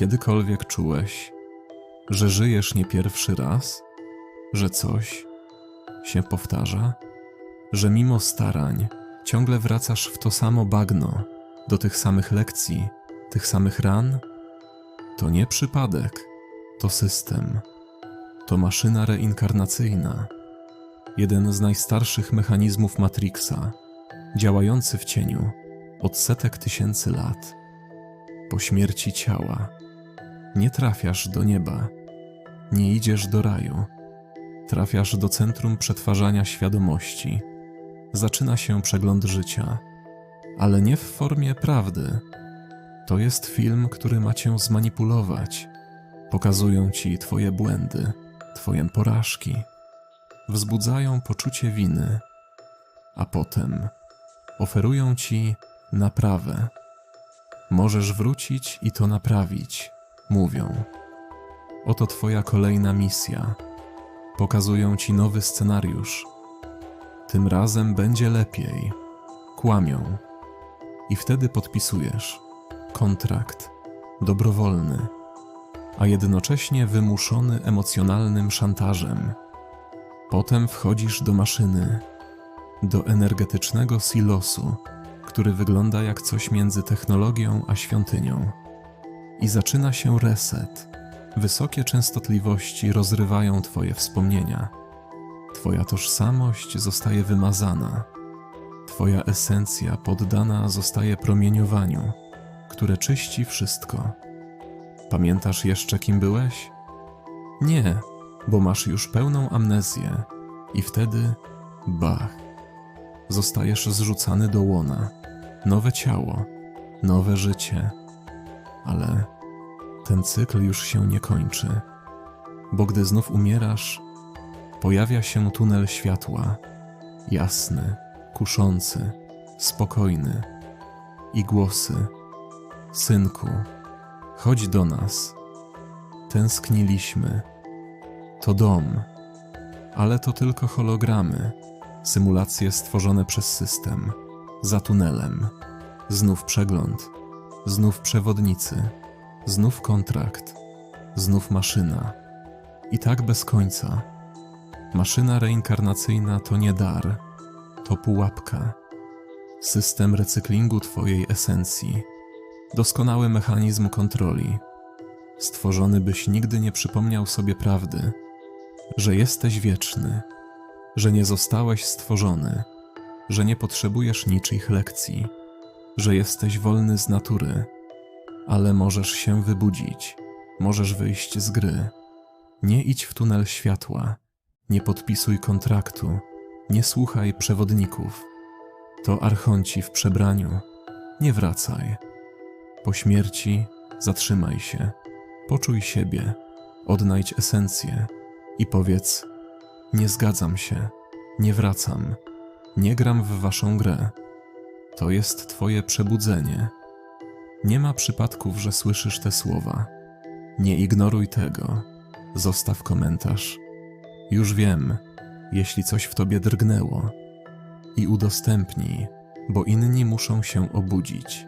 kiedykolwiek czułeś, że żyjesz nie pierwszy raz? Że coś się powtarza? Że mimo starań ciągle wracasz w to samo bagno, do tych samych lekcji, tych samych ran? To nie przypadek, to system, to maszyna reinkarnacyjna, jeden z najstarszych mechanizmów Matrixa, działający w cieniu od setek tysięcy lat. Po śmierci ciała nie trafiasz do nieba, nie idziesz do raju, trafiasz do centrum przetwarzania świadomości. Zaczyna się przegląd życia, ale nie w formie prawdy. To jest film, który ma cię zmanipulować. Pokazują ci twoje błędy, twoje porażki, wzbudzają poczucie winy, a potem oferują ci naprawę. Możesz wrócić i to naprawić, mówią. Oto Twoja kolejna misja. Pokazują Ci nowy scenariusz. Tym razem będzie lepiej. Kłamią. I wtedy podpisujesz kontrakt dobrowolny, a jednocześnie wymuszony emocjonalnym szantażem. Potem wchodzisz do maszyny, do energetycznego silosu, który wygląda jak coś między technologią a świątynią. I zaczyna się reset. Wysokie częstotliwości rozrywają Twoje wspomnienia. Twoja tożsamość zostaje wymazana. Twoja esencja poddana zostaje promieniowaniu, które czyści wszystko. Pamiętasz jeszcze, kim byłeś? Nie, bo masz już pełną amnezję i wtedy bach. Zostajesz zrzucany do łona. Nowe ciało, nowe życie. Ale ten cykl już się nie kończy, bo gdy znów umierasz, pojawia się tunel światła, jasny, kuszący, spokojny i głosy: Synku, chodź do nas. Tęskniliśmy. To dom, ale to tylko hologramy, symulacje stworzone przez system, za tunelem. Znów przegląd, znów przewodnicy, znów kontrakt, znów maszyna. I tak bez końca. Maszyna reinkarnacyjna to nie dar, to pułapka. System recyklingu Twojej esencji. Doskonały mechanizm kontroli. Stworzony, byś nigdy nie przypomniał sobie prawdy, że jesteś wieczny, że nie zostałeś stworzony, że nie potrzebujesz niczyich lekcji, że jesteś wolny z natury, ale możesz się wybudzić, możesz wyjść z gry. Nie idź w tunel światła, nie podpisuj kontraktu, nie słuchaj przewodników. To archonci w przebraniu. Nie wracaj. Po śmierci zatrzymaj się, poczuj siebie, odnajdź esencję i powiedz: Nie zgadzam się, nie wracam, nie gram w waszą grę. To jest Twoje przebudzenie. Nie ma przypadków, że słyszysz te słowa. Nie ignoruj tego. Zostaw komentarz. Już wiem, jeśli coś w tobie drgnęło. I udostępnij, bo inni muszą się obudzić.